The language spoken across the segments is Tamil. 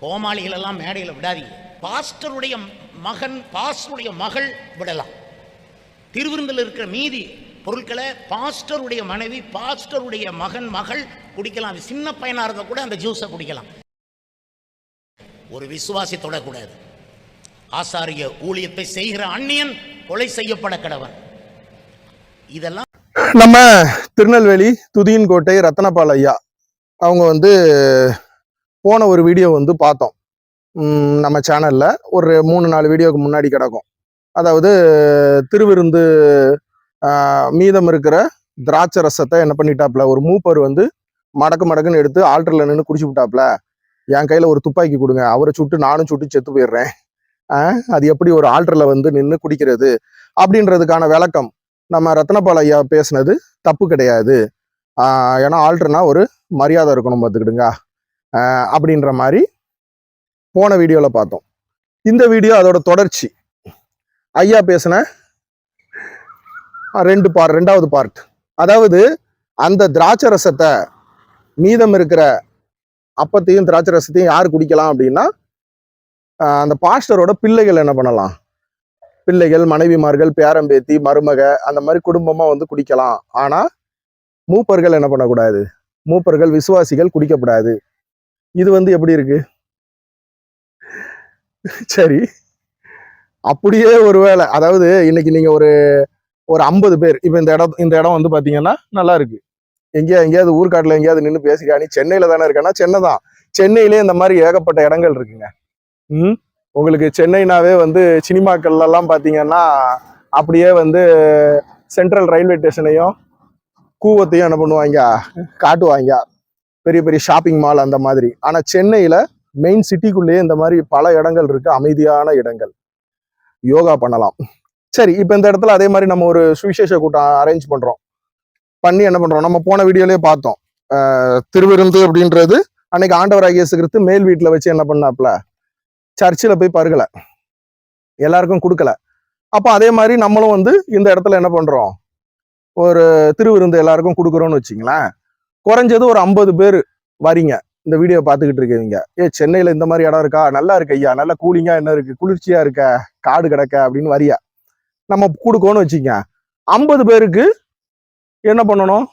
கோமாளிகள் எல்லாம் மேடையில் விடாதீங்க. பாஸ்டருடைய மகன் பாஸ்டருடைய மகள் விடலாம். திருவிருந்தில் இருக்கிற மீதி பொருட்களை பாஸ்டருடைய மனைவி பாஸ்டருடைய மகன் மகள் குடிக்கலாம். சின்ன பையனா இருந்தா கூட அந்த ஜூஸை குடிக்கலாம். ஒரு விசுவாசி தொடக்கூடாது. ஆசாரிய ஊழியத்தை செய்கிற அந்நியன் கொலை செய்யப்பட கடவன். இதெல்லாம் நம்ம திருநெல்வேலி துதியின் கோட்டை ரத்தனபால் ஐயா. அவங்க வந்து போன ஒரு வீடியோ வந்து பார்த்தோம். நம்ம சேனலில் ஒரு மூணு நாலு வீடியோக்கு முன்னாடி கிடக்கும். அதாவது திருவிருந்து மீதம் இருக்கிற திராட்சை ரசத்தை என்ன பண்ணிட்டாப்ல ஒரு மூப்பர் வந்து மடக்கு மடக்குன்னு எடுத்து ஆல்டரில் நின்று குடிச்சு விட்டாப்ல என் கையில் ஒரு துப்பாக்கி கொடுங்க. அவரை சுட்டு நானும் சுட்டு செத்து போயிடுறேன். அது எப்படி ஒரு ஆல்டரில் வந்து நின்று குடிக்கிறது? அப்படின்றதுக்கான விளக்கம். நம்ம ரத்னபால் ஐயா பேசுனது தப்பு கிடையாது. ஏன்னா ஆல்டர்னா ஒரு மரியாதை இருக்கணும் பார்த்துக்கிடுங்க. ஆஹ் அப்படின்ற மாதிரி போன வீடியோவில் பார்த்தோம். இந்த வீடியோ அதோட தொடர்ச்சி. ஐயா பேசின ரெண்டு பார்ட் ரெண்டாவது பார்ட் அதாவது அந்த திராட்சை ரசத்தை மீதம் இருக்கிற அப்பத்தையும் திராட்சை ரசத்தையும் யார் குடிக்கலாம் அப்படின்னா அந்த பாஸ்டரோட பிள்ளைகள் என்ன பண்ணலாம்? பிள்ளைகள் மனைவிமார்கள் பேரம்பேத்தி மருமக அந்த மாதிரி குடும்பமா வந்து குடிக்கலாம். ஆனா மூப்பர்கள் என்ன பண்ணக்கூடாது? மூப்பர்கள் விசுவாசிகள் குடிக்கப்படாது. இது வந்து எப்படி இருக்கு? சரி. அப்படியே ஒருவேளை அதாவது இன்னைக்கு நீங்க ஒரு ஒரு ஐம்பது பேர் இப்போ இந்த இடம் இந்த இடம் வந்து பார்த்தீங்கன்னா நல்லா இருக்கு. எங்கேயா எங்கேயாவது ஊர்காட்டில் எங்கேயாவது நின்று பேசிக்கா நீ சென்னையில் தானே இருக்கானா சென்னை தான். சென்னையிலே இந்த மாதிரி ஏகப்பட்ட இடங்கள் இருக்குங்க. ம்? உங்களுக்கு சென்னைனாவே வந்து சினிமாக்கள்லாம் பார்த்தீங்கன்னா அப்படியே வந்து சென்ட்ரல் ரயில்வே ஸ்டேஷனையும் கூவத்தையும் என்ன பண்ணுவாங்க? காட்டுவாங்க. பெரிய பெரிய ஷாப்பிங் மால் அந்த மாதிரி. ஆனால் சென்னையில் மெயின் சிட்டிக்குள்ளேயே இந்த மாதிரி பல இடங்கள் இருக்குது அமைதியான இடங்கள். யோகா பண்ணலாம். சரி இப்போ இந்த இடத்துல அதே மாதிரி நம்ம ஒரு சுவிசேஷ கூட்டம் அரேஞ்ச் பண்ணுறோம் பண்ணி என்ன பண்ணுறோம் நம்ம போன வீடியோலேயே பார்த்தோம். திருவிருந்து அப்படின்றது அன்னைக்கு ஆண்டவராகிய இயேசு கிறிஸ்து மேல் வீட்டில் வச்சு என்ன பண்ணாப்ல சர்ச்சில் போய் பருகலை. எல்லாருக்கும் கொடுக்கல. அப்போ அதே மாதிரி நம்மளும் வந்து இந்த இடத்துல என்ன பண்ணுறோம் ஒரு திருவிருந்து எல்லாருக்கும் கொடுக்குறோன்னு வச்சிங்களேன் குறைஞ்சது ஒரு ஐம்பது பேர் வரீங்க. இந்த வீடியோ பார்த்துக்கிட்டு இருக்கீங்க. ஏ சென்னையில் இந்த மாதிரி இடம் இருக்கா? நல்லா இருக்கு ஐயா. நல்ல கூலிங்கா என்ன இருக்கு? குளிர்ச்சியாக இருக்க? காடு கிடக்க அப்படின்னு வரியா? நம்ம கொடுக்கோன்னு வச்சுங்க. ஐம்பது பேருக்கு என்ன பண்ணணும்?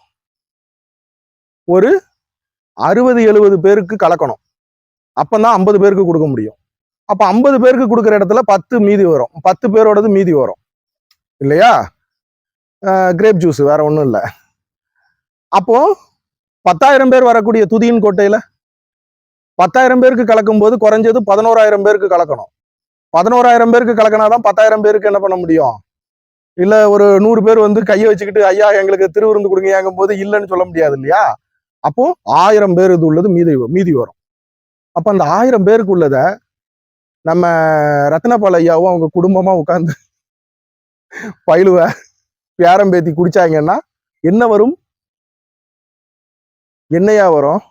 ஒரு அறுபது எழுபது பேருக்கு கலக்கணும். அப்போ தான் ஐம்பது பேருக்கு கொடுக்க முடியும். அப்போ ஐம்பது பேருக்கு கொடுக்குற இடத்துல பத்து மீதி வரும். பத்து பேரோடது மீதி வரும். இல்லையா? கிரேப் ஜூஸ் வேற ஒன்றும் இல்லை. அப்போ பத்தாயிரம் பேர் வரக்கூடிய துதியின் கோட்டையில பத்தாயிரம் பேருக்கு கலக்கும் போது குறைஞ்சது பதினோராயிரம் பேருக்கு கலக்கணும். பதினோராயிரம் பேருக்கு கலக்கினாதான் பத்தாயிரம் பேருக்கு என்ன பண்ண முடியும்? இல்ல ஒரு நூறு பேர் வந்து கையை வச்சுக்கிட்டு ஐயா எங்களுக்கு திருவிருந்து கொடுங்க போது இல்லைன்னு சொல்ல முடியாது இல்லையா? அப்போ ஆயிரம் பேர் இது உள்ளது மீதி மீதி வரும். அப்ப அந்த ஆயிரம் பேருக்கு உள்ளத நம்ம ரத்னபால் ஐயாவும் அவங்க குடும்பமா உட்காந்து பயிலுவ பேரம்பேத்தி குடிச்சாங்கன்னா என்ன வரும்? என்னையா வரும்.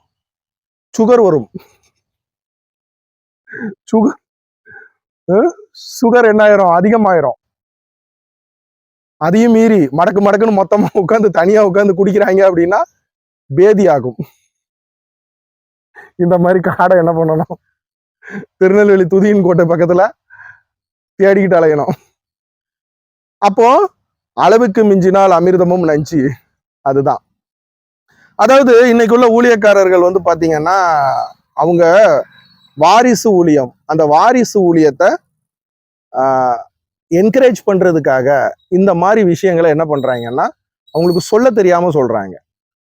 சுகர் வரும். சுகர் சுகர் என்ன ஆயிரும் அதிகமாயிரும். அதையும் மீறி மடக்கு மடக்குன்னு மொத்தமா உட்காந்து தனியா உட்காந்து குடிக்கிறாங்க அப்படின்னா பேதி ஆகும். இந்த மாதிரி காடை என்ன பண்ணணும்? திருநெல்வேலி துதியின் கோட்டை பக்கத்துல தேடிக்கிட்டு அலையணும். அப்போ அளவுக்கு மிஞ்சினால் அமிர்தமும் நஞ்சு. அதுதான். அதாவது இன்னைக்குள்ள ஊழியக்காரர்கள் வந்து பாத்தீங்கன்னா அவங்க வாரிசு ஊழியம் அந்த வாரிசு ஊழியத்தை என்கரேஜ் பண்றதுக்காக இந்த மாதிரி விஷயங்களை என்ன பண்றாங்கன்னா அவங்களுக்கு சொல்ல தெரியாம சொல்றாங்க.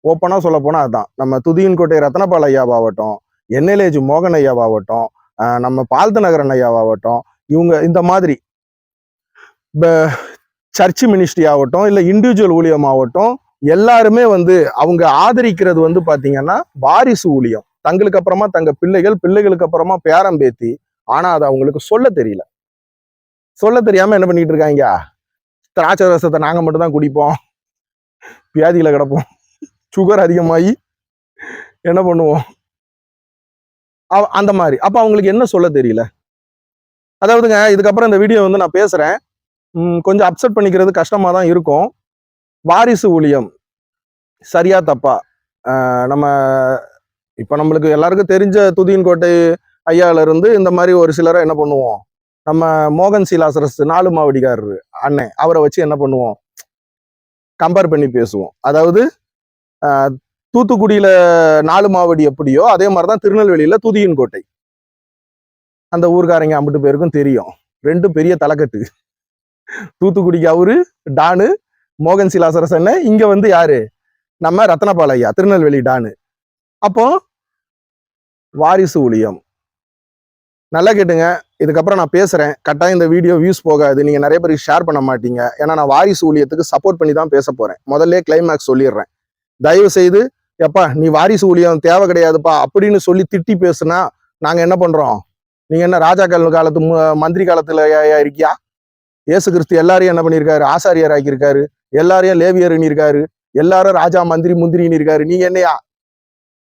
ஓப்பனாக சொல்ல போனால் அதுதான் நம்ம துதியின் கோட்டை ரத்னபால் ஐயாவாகட்டும் என்எல்ஏஜ் மோகன் ஐயாவாகட்டும் நம்ம பால்த நகரன் ஐயாவாகட்டும் இவங்க இந்த மாதிரி. சர்ச் மினிஸ்ட்ரி ஆகட்டும் இல்லை இண்டிவிஜுவல் ஊழியம் ஆகட்டும் எல்லாருமே வந்து அவங்க ஆதரிக்கிறது வந்து பார்த்தீங்கன்னா வாரிசு ஊழியம். தங்களுக்கு அப்புறமா தங்க பிள்ளைகள் பிள்ளைகளுக்கு அப்புறமா பேரம் பேத்தி ஆனால் அது அவங்களுக்கு சொல்ல தெரியல. சொல்ல தெரியாமல் என்ன பண்ணிட்டு இருக்காங்க? திராட்சை ரசத்தை நாங்கள் மட்டும்தான் குடிப்போம். வியாதியில் கிடப்போம். சுகர் அதிகமாகி என்ன பண்ணுவோம்? அவ- அந்த மாதிரி. அப்போ அவங்களுக்கு என்ன சொல்ல தெரியல? அதாவதுங்க இதுக்கப்புறம் இந்த வீடியோ வந்து நான் பேசுகிறேன் கொஞ்சம் அப்செட் பண்ணிக்கிறது கஷ்டமாக தான் இருக்கும். வாரிசு ஊழியம். சரியா தப்பா. நம்ம இப்போ நம்மளுக்கு எல்லாருக்கும் தெரிஞ்ச துதியின் கோட்டை இருந்து இந்த மாதிரி ஒரு சிலரை என்ன பண்ணுவோம்? நம்ம மோகன் சீலாசரஸ் நாலு மாவடிக்காரரு அண்ணன் அவரை வச்சு என்ன பண்ணுவோம்? கம்பேர் பண்ணி பேசுவோம். அதாவது தூத்துக்குடியில் நாலு மாவடி எப்படியோ அதே மாதிரி தான் திருநெல்வேலியில் துதியின் கோட்டை அந்த ஊர்காரங்க அம்பிட்டு பேருக்கும் தெரியும். ரெண்டும் பெரிய தலைக்கட்டு. தூத்துக்குடிக்கு அவரு டானு மோகன் சிலாசரஸ் அண்ணன் இங்க வந்து யாரு? நம்ம ரத்னபால ஐயா திருநெல்வேலி டானு. அப்போ வாரிசு ஊழியம். நல்லா கேட்டுங்க. இதுக்கப்புறம் நான் பேசுறேன். கட்டாயம் இந்த வீடியோ வியூஸ் போகாது. நீங்க நிறைய பேருக்கு ஷேர் பண்ண மாட்டீங்க. ஏன்னா நான் வாரிசு ஊழியத்துக்கு சப்போர்ட் பண்ணி தான் பேச போறேன். முதல்ல கிளைமேக்ஸ் சொல்லிடுறேன். தயவு செய்து எப்பா நீ வாரிசு ஊழியம் தேவை கிடையாதுப்பா அப்படின்னு சொல்லி திட்டி பேசுனா நாங்க என்ன பண்றோம்? நீங்க என்ன ராஜா காலத்து மந்திரி காலத்துல இருக்கியா? இயேசு கிறிஸ்து எல்லாரையும் என்ன பண்ணியிருக்காரு? ஆசாரியர் ஆக்கியிருக்காரு எல்லாரையும் லேவியர்னு இருக்காரு. எல்லாரும் ராஜா மந்திரி முந்திரின்னு இருக்காரு. நீங்க என்னையா?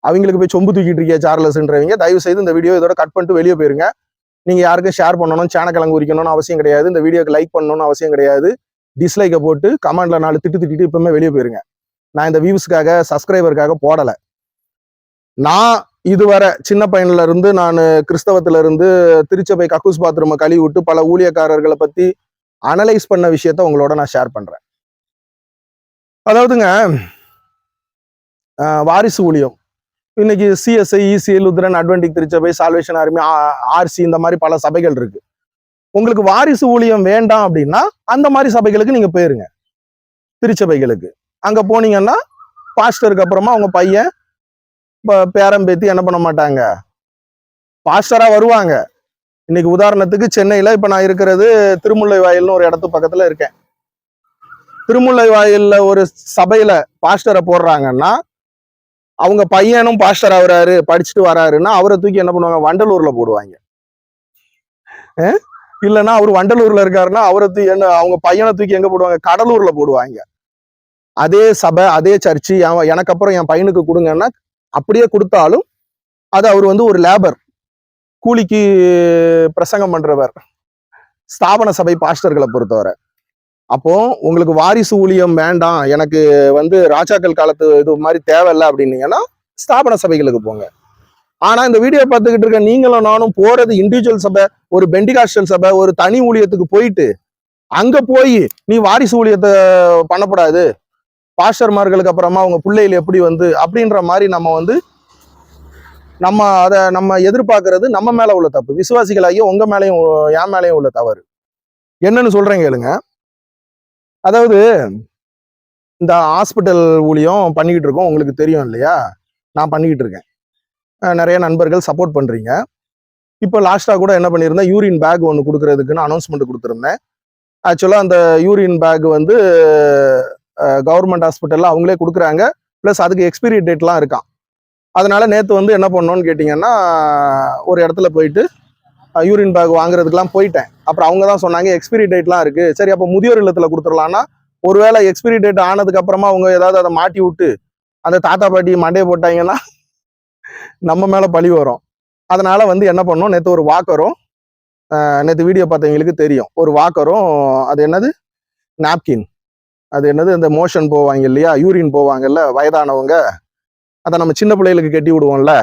அவங்களுக்கு போய் சொம்பு தூக்கிட்டு இருக்கியா சார்லஸ்ன்றவங்க? தயவு செய்து இந்த வீடியோ இதோட கட் பண்ணிட்டு வெளியே போயிருங்க. நீங்க யாருக்கும் ஷேர் பண்ணணும் சேனக்கிழங்கு உரிக்கணும்னு அவசியம் கிடையாது. இந்த வீடியோக்கு லைக் பண்ணணும்னு அவசியம் கிடையாது. டிஸ்லைக்கை போட்டு கமெண்ட்ல நாலு திட்டு திட்டிட்டு இப்பவுமே வெளியே போயிருங்க. நான் இந்த வியூஸ்க்காக சப்ஸ்கிரைபருக்காக போடல. நான் இதுவரை சின்ன பையன்ல இருந்து நான் கிறிஸ்தவத்துல இருந்து திருச்சபை கக்கூஸ் பாத்ரூமை கழுவி விட்டு பல ஊழியக்காரர்களை பத்தி அனலைஸ் பண்ண விஷயத்த உங்களோட நான் ஷேர் பண்றேன். அதாவதுங்க வாரிசு ஊழியம். இன்னைக்கு சிஎஸ்ஐ இசிஎல் லுத்ரன் அட்வென்டிக் திருச்சபை சால்வேஷன் ஆர்மி ஆர்சி இந்த மாதிரி பல சபைகள் இருக்கு. உங்களுக்கு வாரிசு ஊழியம் வேண்டாம் அப்படின்னா அந்த மாதிரி சபைகளுக்கு நீங்க போயிருங்க. திருச்சபைகளுக்கு. அங்க போனீங்கன்னா பாஸ்டருக்கு அப்புறமா அவங்க பையன் பேரம்பேத்தி என்ன பண்ண மாட்டாங்க? பாஸ்டரா வருவாங்க. இன்னைக்கு உதாரணத்துக்கு சென்னையில் இப்போ நான் இருக்கிறது திருமுல்லை வாயில்னு ஒரு இடத்து பக்கத்தில் இருக்கேன். திருமுல்லை வாயிலில் ஒரு சபையில் பாஸ்டரை போடுறாங்கன்னா அவங்க பையனும் பாஸ்டர் ஆகுறாரு படிச்சுட்டு வராருன்னா அவரை தூக்கி என்ன பண்ணுவாங்க? வண்டலூரில் போடுவாங்க. இல்லைன்னா அவர் வண்டலூரில் இருக்காருன்னா அவரை தூக்கி என்ன அவங்க பையனை தூக்கி எங்கே போடுவாங்க? கடலூரில் போடுவாங்க. அதே சபை அதே சர்ச்சு எனக்கு அப்புறம் என் பையனுக்கு கொடுங்கன்னா அப்படியே கொடுத்தாலும் அது அவர் வந்து ஒரு லேபர். கூலிக்கு பிரசங்கம் பண்றவர். ஸ்தாபன சபை பாஸ்டர்களை பொறுத்தவரை. அப்போ உங்களுக்கு வாரிசு ஊழியம் வேண்டாம். எனக்கு வந்து ராஜாக்கள் காலத்து இது மாதிரி தேவையில்லை அப்படின்னீங்கன்னா ஸ்தாபன சபைகளுக்கு போங்க. ஆனா இந்த வீடியோ பார்த்துக்கிட்டு இருக்க நீங்களும் நானும் போறது இண்டிவிஜுவல் சபை ஒரு பெண்டிகாஸ்டல் சபை ஒரு தனி ஊழியத்துக்கு போயிட்டு அங்க போய் நீ வாரிசு ஊழியத்தை பண்ணக்கூடாது. பாஸ்டர்மார்களுக்கு அப்புறமா அவங்க பிள்ளைகள் எப்படி வந்து அப்படின்ற மாதிரி நம்ம வந்து நம்ம அதை நம்ம எதிர்பார்க்கறது நம்ம மேல உள்ள தப்பு. விசுவாசிகளாகிய உங்க மேலேயும் என் மேலேயும் உள்ள தவறு. என்னன்னு சொல்றேன் கேளுங்க. அதாவது இந்த ஹாஸ்பிட்டல் ஊழியம் பண்ணிக்கிட்டு இருக்கோம். உங்களுக்கு தெரியும் இல்லையா? நான் பண்ணிக்கிட்டு இருக்கேன். நிறைய நண்பர்கள் சப்போர்ட் பண்றீங்க. இப்போ லாஸ்ட்டாக கூட என்ன பண்ணியிருந்தேன்? யூரின் பேக் ஒன்று கொடுக்கறதுக்குன்னு அனௌன்ஸ்மெண்ட் கொடுத்துருந்தேன். ஆக்சுவலாக அந்த யூரின் பேக் வந்து கவர்மெண்ட் ஹாஸ்பிட்டலில் அவங்களே கொடுக்குறாங்க. ப்ளஸ் அதுக்கு எக்ஸ்பீரி டேட்லாம் இருக்கான் அதனால நேற்று வந்து என்ன பண்ணோன்னு கேட்டிங்கன்னா ஒரு இடத்துல போயிட்டு யூரின் பேக் வாங்குறதுக்குலாம் போயிட்டேன். அப்புறம் அவங்க தான் சொன்னாங்க எக்ஸ்பிரி டேட்லாம் இருக்குது சரி அப்போ முதியோர் இல்லத்தில் கொடுத்துடலான்னா ஒருவேளை எக்ஸ்பிரி டேட் ஆனதுக்கு அப்புறமா அவங்க ஏதாவது அதை மாட்டி விட்டு அந்த தாத்தா பாட்டி மண்டையை போட்டாங்கன்னா நம்ம மேலே பழி வரும். அதனால வந்து என்ன பண்ணோம் நேற்று ஒரு வாக்கரும் நேற்று வீடியோ பார்த்தவங்களுக்கு தெரியும். ஒரு வாக்கரும் அது என்னது? நாப்கின் அது என்னது? இந்த மோஷன் போவாங்க இல்லையா? யூரின் போவாங்கல்ல? வயதானவங்க. அதை நம்ம சின்ன பிள்ளைகளுக்கு கட்டி விடுவோம்ல.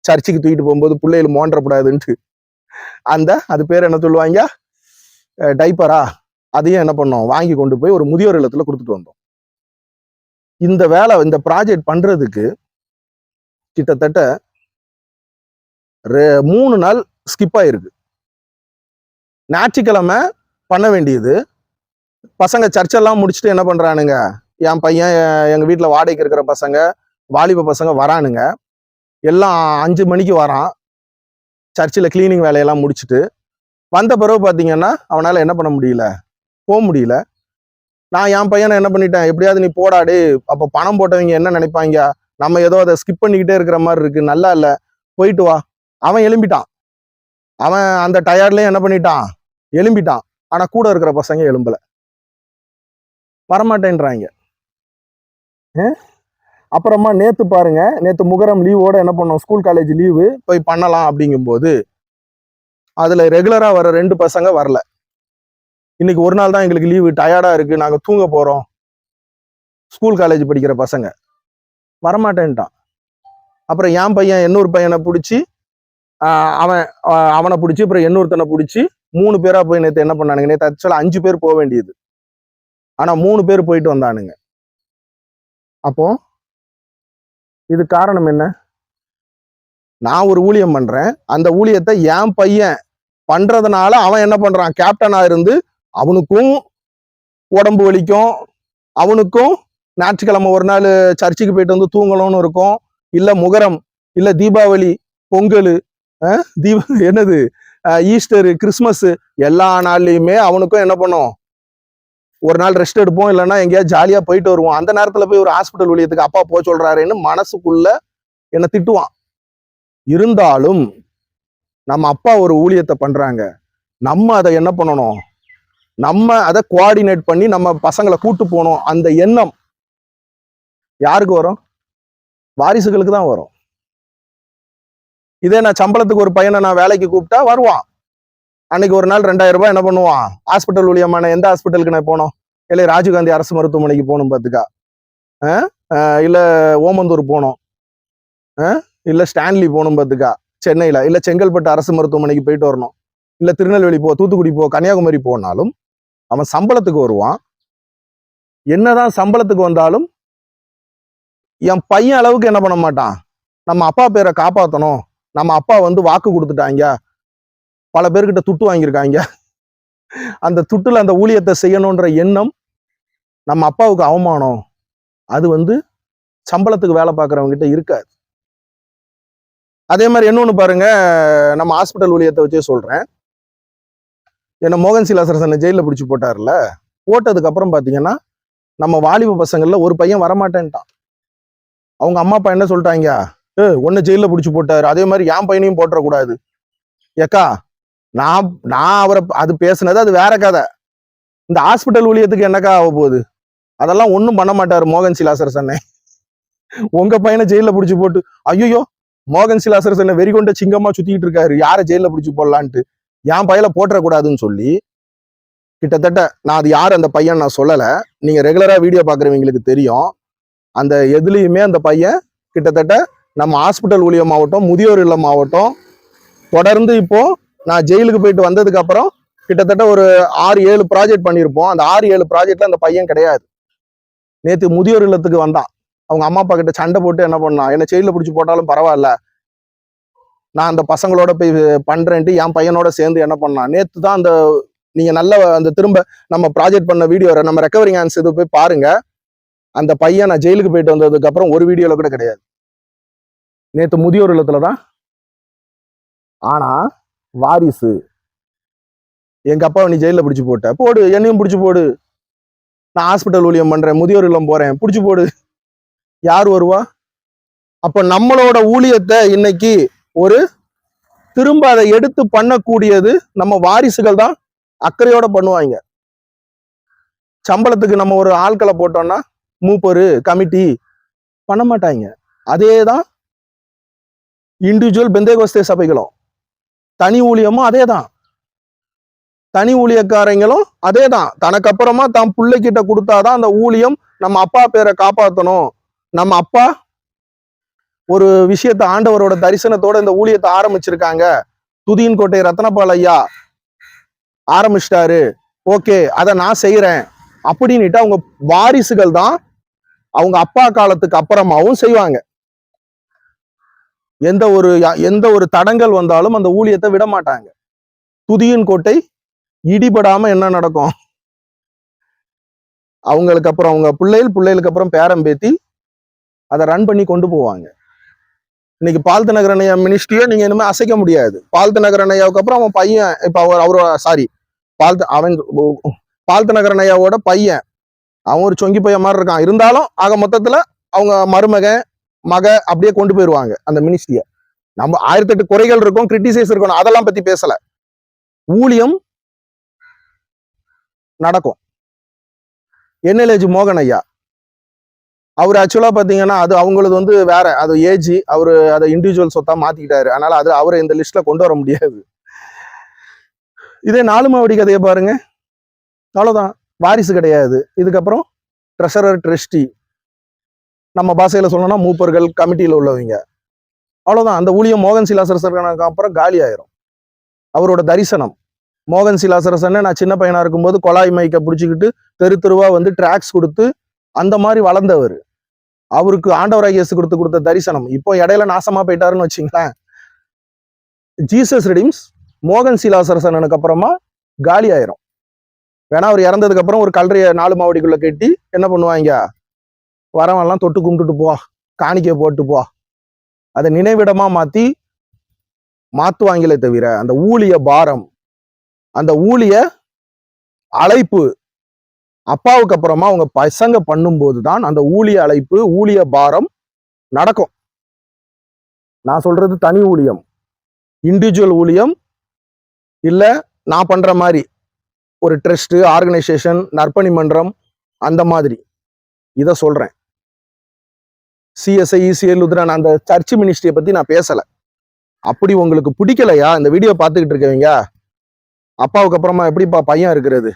சர்ச்சுக்கு தூக்கிட்டு போகும்போது பிள்ளைகள் மோன்றப்படாதுன்ட்டு அந்த அது பேர் என்ன சொல்லுவாங்க? டைப்பரா அதையும் என்ன பண்ணோம்? வாங்கி கொண்டு போய் ஒரு முதியோர் இல்லத்துல கொடுத்துட்டு வந்தோம். இந்த வேலை இந்த ப்ராஜெக்ட் பண்றதுக்கு கிட்டத்தட்ட ரெ- மூணு நாள் ஸ்கிப் ஆயிருக்கு. ஞாயிற்றுக்கிழமை பண்ண வேண்டியது. பசங்க சர்ச்செல்லாம் முடிச்சுட்டு என்ன பண்றானுங்க? என் பையன் எங்கள் எங்க வாடகைக்கு இருக்கிற பசங்க வாலிப பசங்க வரானுங்க. எல்லாம் அஞ்சு மணிக்கு வரான். சர்ச்சில் கிளீனிங் வேலையெல்லாம் முடிச்சுட்டு. வந்த பிறகு பார்த்தீங்கன்னா அவனால் என்ன பண்ண முடியல? போக முடியல. நான் என் பையனை என்ன பண்ணிட்டேன்? எப்படியாவது நீ போடாடு அப்போ பணம் போட்டவங்க என்ன நினைப்பாங்க? நம்ம ஏதோ அதை ஸ்கிப் பண்ணிக்கிட்டே இருக்கிற மாதிரி இருக்கு. நல்லா இல்லை. போயிட்டு வா. அவன் எழும்பிட்டான். அவன் அந்த டயர்ட்லேயும் என்ன பண்ணிட்டான்? எழும்பிட்டான். ஆனால் கூட இருக்கிற பசங்க எழும்பல. வரமாட்டேன்றாங்க. அஹ்? அப்புறமா நேற்று பாருங்க நேற்று முகரம் லீவோட என்ன பண்ணோம்? ஸ்கூல் காலேஜ் லீவு போய் பண்ணலாம் அப்படிங்கும்போது அதில் ரெகுலராக வர ரெண்டு பசங்க வரல. இன்னைக்கு ஒரு நாள் தான் எங்களுக்கு லீவு டயர்டாக இருக்குது நாங்கள் தூங்க போகிறோம் ஸ்கூல் காலேஜ் படிக்கிற பசங்க. வரமாட்டேன்ட்டான். அப்புறம் என் பையன் இன்னொரு பையனை பிடிச்சி அவன் அவனை பிடிச்சி அப்புறம் இன்னொருத்தனை பிடிச்சி மூணு பேராக போய் நேற்று என்ன பண்ணானுங்க? நேற்று ஆக்சுவலாக அஞ்சு பேர் போக வேண்டியது. ஆனால் மூணு பேர் போயிட்டு வந்தானுங்க. அப்போ இது காரணம் என்ன? நான் ஒரு ஊழியம் பண்றேன். அந்த ஊழியத்தை என் பையன் பண்றதுனால அவன் என்ன பண்றான்? கேப்டனா இருந்து அவனுக்கும் உடம்பு வலிக்கும். அவனுக்கும் ஞாயிற்றுக்கிழமை ஒரு நாள் சர்ச்சுக்கு போயிட்டு வந்து தூங்கணும்னு இருக்கும். இல்லை முகரம் இல்லை தீபாவளி பொங்கல் தீப என்னது? ஈஸ்டரு கிறிஸ்மஸ் எல்லா நாள்லையுமே அவனுக்கும் என்ன பண்ணும்? ஒரு நாள் ரெஸ்ட் எடுப்போம் இல்லைன்னா எங்கேயாவது ஜாலியாக போயிட்டு வருவோம். அந்த நேரத்தில் போய் ஒரு ஹாஸ்பிட்டல் ஊழியத்துக்கு அப்பா போக சொல்றாருன்னு மனசுக்குள்ள என்னை திட்டுவான். இருந்தாலும் நம்ம அப்பா ஒரு ஊழியத்தை பண்றாங்க. நம்ம அதை என்ன பண்ணணும்? நம்ம அதை கோஆர்டினேட் பண்ணி நம்ம பசங்களை கூட்டு போகணும். அந்த எண்ணம் யாருக்கு வரும்? வாரிசுகளுக்கு தான் வரும். இதே நான் சம்பளத்துக்கு ஒரு பையனை நான் வேலைக்கு கூப்பிட்டா வருவான். அன்னைக்கு ஒரு நாள் ரெண்டாயிரம் ரூபாய் என்ன பண்ணுவான்? ஹாஸ்பிட்டல் ஊழியமான எந்த ஹாஸ்பிட்டலுக்கு நான் போனோம்? இல்லை ராஜீவ்காந்தி அரசு மருத்துவமனைக்கு போகணும் பார்த்துக்கா. இல்லை ஓமந்தூர் போகணும் இல்லை ஸ்டான்லி போகணும் பார்த்துக்கா. சென்னையில். இல்லை செங்கல்பட்டு அரசு மருத்துவமனைக்கு போயிட்டு வரணும். இல்லை திருநெல்வேலி போ தூத்துக்குடி போ கன்னியாகுமரி போனாலும் அவன் சம்பளத்துக்கு வருவான். என்னதான் சம்பளத்துக்கு வந்தாலும் என் பையன் அளவுக்கு என்ன பண்ண மாட்டான்? நம்ம அப்பா பேரை காப்பாற்றணும் நம்ம அப்பா வந்து வாக்கு கொடுத்துட்டாங்க. பல பேர்கிட்ட துட்டு வாங்கியிருக்காங்க. அந்த துட்டுல அந்த ஊழியத்தை செய்யணுன்ற எண்ணம் நம்ம அப்பாவுக்கு அவமானம். அது வந்து சம்பளத்துக்கு வேலை பார்க்குறவங்க கிட்ட இருக்காது. அதே மாதிரி இன்னொன்று பாருங்க நம்ம ஹாஸ்பிட்டல் ஊழியத்தை வச்சே சொல்கிறேன் என்ன மோகன் சிலாசரசனை ஜெயிலில் பிடிச்சி போட்டார்ல போட்டதுக்கு அப்புறம் நம்ம வாலிப பசங்களில் ஒரு பையன் வரமாட்டேன்ட்டான். அவங்க அம்மா அப்பா என்ன சொல்லிட்டாங்க ஏ ஒன்று ஜெயிலில் பிடிச்சி போட்டாரு. அதே மாதிரி என் பையனையும் போட்டுறக்கூடாது. ஏக்கா நான் நான் அவரை அது பேசுனது அது வேற கதை. இந்த ஹாஸ்பிட்டல் ஊழியத்துக்கு என்னக்கா ஆக போகுது? அதெல்லாம் ஒன்றும் பண்ண மாட்டார் மோகன் சிலாசர் சென்னை உங்க பையனை ஜெயிலில் பிடிச்சி போட்டு ஐயோ மோகன் சிலாசர் சென்னை வெறிகொண்ட சிங்கமா சுத்திக்கிட்டு இருக்காரு. யாரை ஜெயிலில் பிடிச்சி போடலான்ட்டு. என் பையல போட்டுறக்கூடாதுன்னு சொல்லி கிட்டத்தட்ட நான் அது யார் அந்த பையன் நான் சொல்லலை. நீங்க ரெகுலரா வீடியோ பாக்குறவங்களுக்கு தெரியும். அந்த எதுலேயுமே அந்த பையன் கிட்டத்தட்ட நம்ம ஹாஸ்பிட்டல் ஊழியம் ஆகட்டும் முதியோர் இல்லம் ஆகட்டும் தொடர்ந்து இப்போ நான் ஜெயிலுக்கு போயிட்டு வந்ததுக்கு அப்புறம் கிட்டத்தட்ட ஒரு ஆறு ஏழு ப்ராஜெக்ட் பண்ணியிருப்போம். அந்த ஆறு ஏழு ப்ராஜெக்ட்ல அந்த பையன் கிடையாது. நேத்து முதியோர் இல்லத்துக்கு வந்தான். அவங்க அம்மா அப்பா கிட்ட சண்டை போட்டு என்ன பண்ணான்? என்ன ஜெயில பிடிச்சி போட்டாலும் பரவாயில்ல. நான் அந்த பசங்களோட போய் பண்றேன்ட்டு என் பையனோட சேர்ந்து என்ன பண்ணான்? நேத்து தான் அந்த நீங்க நல்ல அந்த திரும்ப நம்ம ப்ராஜெக்ட் பண்ண வீடியோ நம்ம ரெக்கவரிங் ஆன்ஸ் இது போய் பாருங்க. அந்த பையன் நான் ஜெயிலுக்கு போயிட்டு வந்ததுக்கு அப்புறம் ஒரு வீடியோல கூட கிடையாது. நேத்து முதியோர் இல்லத்துல தான். ஆனா வாரிசு. எங்க அப்பாவை நீ ஜெயில பிடிச்சி போட்ட. போடு என்னையும் பிடிச்சி போடு. நான் ஹாஸ்பிட்டல் ஊழியம் பண்றேன் முதியோர் இல்லம் போறேன் பிடிச்சி போடு. யார் வருவா? அப்ப நம்மளோட ஊழியத்தை இன்னைக்கு ஒரு திரும்ப அதை எடுத்து பண்ணக்கூடியது நம்ம வாரிசுகள் தான். அக்கறையோட பண்ணுவாங்க. சம்பளத்துக்கு நம்ம ஒரு ஆட்களை போட்டோம்னா மூப்பரு கமிட்டி பண்ண மாட்டாங்க. அதே தான் இண்டிவிஜுவல் பெந்தேகோஸ்தே சபைகளும். தனி ஊழியமும் அதே தான் தனி ஊழியக்காரங்களும் அதே தான் தனக்கு அப்புறமா தான் பிள்ளைகிட்ட கொடுத்தாதான் அந்த ஊழியம் நம்ம அப்பா பேரை காப்பாத்தணும். நம்ம அப்பா ஒரு விஷயத்த ஆண்டவரோட தரிசனத்தோட இந்த ஊழியத்தை ஆரம்பிச்சிருக்காங்க. துதியின் கோட்டை ரத்னபால் ஐயா ஆரம்பிச்சிட்டாரு. ஓகே அதை நான் செய்யறேன் அப்படின்னுட்டு அவங்க வாரிசுகள் தான் அவங்க அப்பா காலத்துக்கு அப்புறமாவும் செய்வாங்க. எந்த ஒரு எந்த ஒரு தடங்கள் வந்தாலும் அந்த ஊழியத்தை விட மாட்டாங்க. துதியின் கோட்டை இடிபடாம என்ன நடக்கும்? அவங்களுக்கு அப்புறம் அவங்க பிள்ளைகள் பிள்ளைகளுக்கு அப்புறம் பேரம் பேத்தி அதை ரன் பண்ணி கொண்டு போவாங்க. இன்னைக்கு பால்த்த நகரணையா மினிஸ்ட்ரியை நீங்க இனிமே அசைக்க முடியாது. பால்த்த நகரணையாவுக்கு அப்புறம் அவன் பையன் இப்ப அவர் அவரோட சாரி பால்த்த அவன் பால்த்த நகரணையாவோட பையன். அவன் ஒரு சொங்கி பையன் மாதிரி இருக்கான். இருந்தாலும் ஆக மொத்தத்துல அவங்க மருமகன் மக அப்படியே கொண்டு போயிருவாங்க அந்த மினிஸ்ட்ரிய நம்ம ஆயிரத்தி எட்டு குறைகள் இருக்கும் கிரிட்டிசைஸ் இருக்கணும் அதெல்லாம் பத்தி பேசல. ஊழியம் நடக்கும். என்எல்ஏஜி மோகன் ஐயா. அவர் ஆக்சுவலா பாத்தீங்கன்னா அது அவங்களது வந்து வேற அது ஏஜ் அவரு அதை இண்டிவிஜுவல் சொத்தா மாத்திக்கிட்டாரு. அதனால அது அவரை இந்த லிஸ்ட்ல கொண்டு வர முடியாது. இதே நாலு மாவடி கதையை பாருங்க. அவ்வளவுதான். வாரிசு கிடையாது. இதுக்கப்புறம் ட்ரெஷரர் ட்ரெஸ்டி நம்ம பாஷையில சொல்லணும்னா மூப்பர்கள் கமிட்டியில உள்ளவங்க. அவ்வளவுதான். அந்த ஊழியம் மோகன் சிலாசரசனுக்கு அப்புறம் காலி ஆயிரும். அவரோட தரிசனம். மோகன் சிலாசரசனை நான் சின்ன பையனா இருக்கும்போது கொலாய் மைக்கை பிடிச்சிக்கிட்டு தெரு தெருவா வந்து ட்ராக்ஸ் கொடுத்து அந்த மாதிரி வளர்ந்தவர். அவருக்கு ஆண்டவராக இயேசு கொடுத்து கொடுத்த தரிசனம். இப்போ இடையில நாசமா போயிட்டாருன்னு வச்சுங்களேன். ஜீசஸ் ரெடிம்ஸ் மோகன் சிலாசரசனனுக்கு அப்புறமா காலி ஆயிரும். வேணா அவர் இறந்ததுக்கு அப்புறம் ஒரு கல்லறைய நாலு மாவடிக்குள்ள கட்டி என்ன பண்ணுவாங்க? வரவெல்லாம் தொட்டு கும்பிட்டுட்டு போ காணிக்க போட்டு போ. அதை நினைவிடமா மாத்தி மாத்துவாங்களே தவிர அந்த ஊழிய பாரம் அந்த ஊழிய அழைப்பு அப்பாவுக்கு அப்புறமா அவங்க பசங்க பண்ணும்போது தான் அந்த ஊழிய அழைப்பு ஊழிய பாரம் நடக்கும். நான் சொல்றது தனி ஊழியம். இண்டிவிஜுவல் ஊழியம் இல்ல நான் பண்ற மாதிரி. ஒரு ட்ரஸ்ட்டு ஆர்கனைசேஷன் நற்பணி மன்றம் அந்த மாதிரி. இதை சொல்றேன். சிஎஸ்ஐ இசிஎல் நான் அந்த சர்ச் மினிஸ்ட்ரியை பற்றி நான் பேசலை. அப்படி உங்களுக்கு பிடிக்கலையா? இந்த வீடியோ பார்த்துக்கிட்டு இருக்கவங்க? அப்பாவுக்கு அப்புறமா எப்படிப்பா பையன் இருக்கிறது?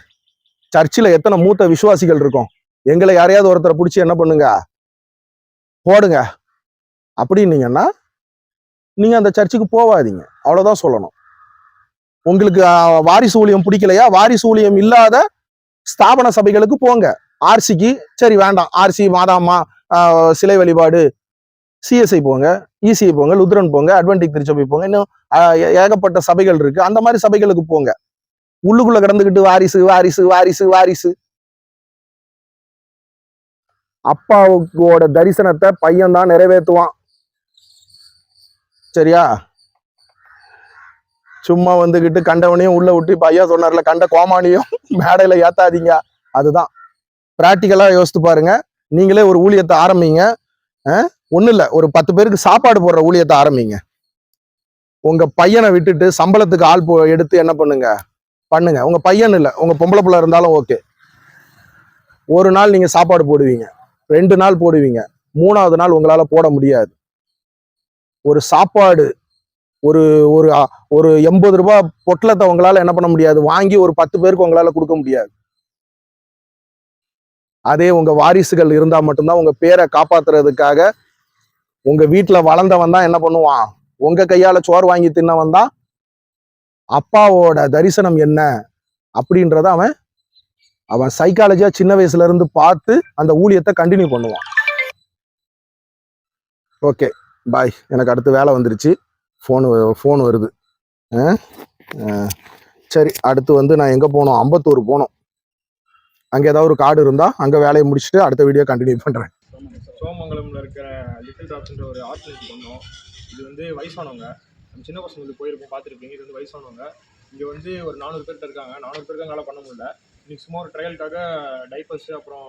சர்ச்சில் எத்தனை மூத்த விசுவாசிகள் இருக்கும்? எங்களை யாரையாவது ஒருத்தரை பிடிச்சி என்ன பண்ணுங்க? போடுங்க. அப்படின்னீங்கன்னா நீங்கள் அந்த சர்ச்சுக்கு போவாதீங்க. அவ்வளோதான் சொல்லணும். உங்களுக்கு வாரிசு ஊழியம் பிடிக்கலையா? வாரிசு ஊழியம் இல்லாத ஸ்தாபன சபைகளுக்கு போங்க. ஆர்சிக்கு சரி வேண்டாம். ஆர்சி மாதாமா சிலை வழிபாடு சிஎஸ்ஐ போங்க இசிஐ போங்க லுத்ரன் போங்க அட்வென்டிக் திருச்சபை போங்க இன்னும் ஏகப்பட்ட சபைகள் இருக்கு. அந்த மாதிரி சபைகளுக்கு போங்க. உள்ளுக்குள்ள கிடந்துக்கிட்டு வாரிசு வாரிசு வாரிசு வாரிசு. அப்பாவோட தரிசனத்தை பையன் தான் நிறைவேற்றுவான் சரியா? சும்மா வந்துகிட்டு கண்டவனையும் உள்ள விட்டு பையன் ஐயா சொன்னார்ல கண்ட கோமானியும் மேடையில ஏத்தாதீங்க. அதுதான். பிராக்டிக்கலா யோசித்து பாருங்க. நீங்களே ஒரு ஊழியத்தை ஆரம்பிங்க. ஒன்றும் இல்லை. ஒரு பத்து பேருக்கு சாப்பாடு போடுற ஊழியத்தை ஆரம்பிங்க. உங்க பையனை விட்டுட்டு சம்பளத்துக்கு ஆள் போ எடுத்து என்ன பண்ணுங்க? பண்ணுங்க. உங்க பையன் இல்லை. உங்க பொம்பளை பிள்ளை இருந்தாலும் ஓகே. ஒரு நாள் நீங்க சாப்பாடு போடுவீங்க. ரெண்டு நாள் போடுவீங்க. மூணாவது நாள் உங்களால போட முடியாது. ஒரு சாப்பாடு ஒரு ஒரு ஒரு எண்பது ரூபாய் பொட்டலத்தை உங்களால என்ன பண்ண முடியாது? வாங்கி ஒரு பத்து பேருக்கு உங்களால கொடுக்க முடியாது. அதே உங்கள் வாரிசுகள் இருந்தால் மட்டும்தான் உங்கள் பேரை காப்பாத்துறதுக்காக உங்கள் வீட்டில் வளர்ந்தவன் தான் என்ன பண்ணுவான்? உங்கள் கையால் சோறு வாங்கி தின்னவன் தான் அப்பாவோட தரிசனம் என்ன? அப்படின்றத அவன் அவன் சைக்காலஜியாக சின்ன வயசுலேருந்து பார்த்து அந்த ஊழியத்தை கண்டினியூ பண்ணுவான். ஓகே பாய் எனக்கு அடுத்து வேலை வந்துருச்சு. ஃபோனு ஃபோன் வருது. ஆ? ஆ. சரி அடுத்து வந்து நான் எங்கே போகணும்? அம்பத்தூர் போகணும். அங்கே ஏதாவது ஒரு கார்டு இருந்தால் அங்கே வேலையை முடிச்சுட்டு அடுத்த வீடியோ கண்டினியூ பண்ணுறேன் சோமங்கலம்ல இருக்கிற லிட்டில் டாப்ஸ்ன்ற ஒரு ஆர்டிஸ்ட் பண்ணோம். இது வந்து வயசானவங்க. நம்ம சின்ன பசங்களுக்கு போயிருப்போம் பார்த்துருப்பீங்க. இது வந்து வயசானவங்க. இங்கே வந்து ஒரு நானூறு பேர்கிட்ட இருக்காங்க. நானூறு பேருக்கு எங்களால் பண்ண முடியல. இன்னைக்கு சும்மா ஒரு ட்ரையலுக்காக டைப்பர்ஸ் அப்புறம்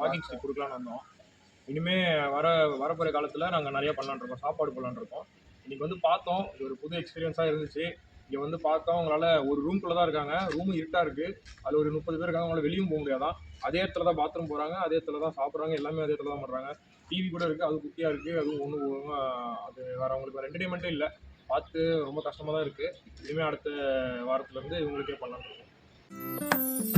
வாக்கிங் ஸ்டிக் கொடுக்கலான்னு வந்தோம். இனிமே வர வரப்போகிற காலத்தில் நாங்கள் நிறைய பண்ணலான் இருக்கோம். சாப்பாடு போடலான்னு இருக்கோம். இன்னைக்கு வந்து பார்த்தோம். இது ஒரு புது எக்ஸ்பீரியன்ஸாக இருந்துச்சு. இங்கே வந்து பார்த்தா அவங்களால ஒரு ரூம்குள்ளே தான் இருக்காங்க. ரூம் இருட்டாக இருக்குது அதில் ஒரு முப்பது பேர் இருக்காங்க. அவங்களால வெளியும் போக முடியாதான். அதே இடத்துல தான் பாத்ரூம் போகிறாங்க அதே இடத்துல தான் சாப்பிட்றாங்க. எல்லாமே அதே இடத்துல தான் பண்ணுறாங்க டிவி கூட இருக்குது அது குட்டியாக இருக்குது அதுவும் ஒன்றும் ஒழுங்காக அது வேறு அவங்களுக்கு வேறு என்டர்டைன்மெண்ட்டே இல்லை. பார்த்து ரொம்ப கஷ்டமாக தான் இருக்குது இனிமேல் அடுத்த வாரத்துலேருந்து இவங்களுக்கே பண்ணலான்னு இருக்கோம்.